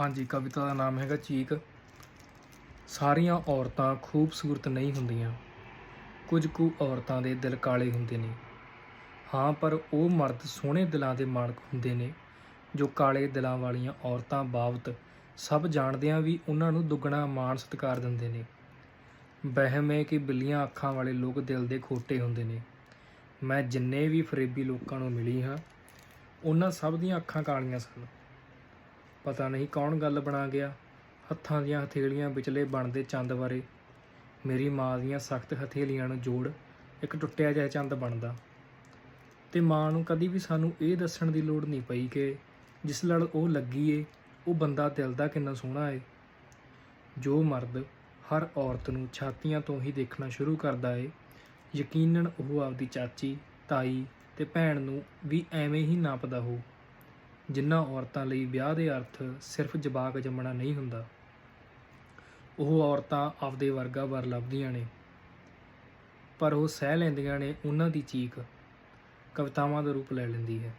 ਹਾਂਜੀ, ਕਵਿਤਾ ਦਾ ਨਾਮ ਹੈਗਾ ਚੀਕ। ਸਾਰੀਆਂ ਔਰਤਾਂ ਖੂਬਸੂਰਤ ਨਹੀਂ ਹੁੰਦੀਆਂ। ਕੁਝ ਕੁ ਔਰਤਾਂ ਦੇ ਦਿਲ ਕਾਲੇ ਹੁੰਦੇ ਨੇ। ਹਾਂ, ਪਰ ਉਹ ਮਰਦ ਸੋਹਣੇ ਦਿਲਾਂ ਦੇ ਮਾਲਕ ਹੁੰਦੇ ਨੇ, ਜੋ ਕਾਲੇ ਦਿਲਾਂ ਵਾਲੀਆਂ ਔਰਤਾਂ ਬਾਬਤ ਸਭ ਜਾਣਦਿਆਂ ਵੀ ਉਹਨਾਂ ਨੂੰ ਦੁੱਗਣਾ ਮਾਣ ਸਤਿਕਾਰ ਦਿੰਦੇ ਨੇ। ਵਹਿਮ ਹੈ ਕਿ ਬਿੱਲੀਆਂ ਅੱਖਾਂ ਵਾਲੇ ਲੋਕ ਦਿਲ ਦੇ ਖੋਟੇ ਹੁੰਦੇ ਨੇ। ਮੈਂ ਜਿੰਨੇ ਵੀ ਫਰੇਬੀ ਲੋਕਾਂ ਨੂੰ ਮਿਲੀ ਹਾਂ, ਉਹਨਾਂ ਸਭ ਦੀਆਂ ਅੱਖਾਂ ਕਾਲੀਆਂ ਸਨ। ਪਤਾ ਨਹੀਂ ਕੌਣ ਗੱਲ ਬਣਾ ਗਿਆ। ਹੱਥਾਂ ਦੀਆਂ ਹਥੇਲੀਆਂ ਵਿਚਲੇ ਬਣਦੇ ਚੰਦ ਬਾਰੇ। ਮੇਰੀ ਮਾਂ ਦੀਆਂ ਸਖਤ ਹਥੇਲੀਆਂ ਨੂੰ ਜੋੜ ਇੱਕ ਟੁੱਟਿਆ ਜਿਹਾ ਚੰਦ ਬਣਦਾ। ਤੇ ਮਾਂ ਨੂੰ ਕਦੀ ਵੀ ਸਾਨੂੰ ਇਹ ਦੱਸਣ ਦੀ ਲੋੜ ਨਹੀਂ ਪਈ ਕਿ ਜਿਸ ਲੜ ਉਹ ਲੱਗੀ ਏ, ਉਹ ਬੰਦਾ ਦਿਲ ਦਾ ਕਿੰਨਾ ਸੋਹਣਾ ਏ। ਜੋ ਮਰਦ ਹਰ ਔਰਤ ਨੂੰ ਛਾਤੀਆਂ ਤੋਂ ਹੀ ਦੇਖਣਾ ਸ਼ੁਰੂ ਕਰਦਾ ਏ, ਯਕੀਨਨ ਉਹ ਆਪਦੀ ਚਾਚੀ, ਤਾਈ ਤੇ ਭੈਣ ਨੂੰ ਵੀ ਐਵੇਂ ਹੀ ਨਾਪਦਾ ਹੋ। ਜਿਨ੍ਹਾਂ ਔਰਤਾਂ ਲਈ ਵਿਆਹ ਦੇ ਅਰਥ ਸਿਰਫ ਜਵਾਕ ਜੰਮਣਾ ਨਹੀਂ ਹੁੰਦਾ, ਉਹ ਔਰਤਾਂ ਆਪਦੇ ਵਰਗਾ ਵਰ ਲੱਭਦੀਆਂ ਨੇ। ਪਰ ਉਹ ਸਹਿ ਲੈਂਦੀਆਂ ਨੇ ਉਹਨਾਂ ਦੀ ਚੀਕ, ਕਵਿਤਾਵਾਂ ਦਾ ਰੂਪ ਲੈ ਲੈਂਦੀ ਹੈ।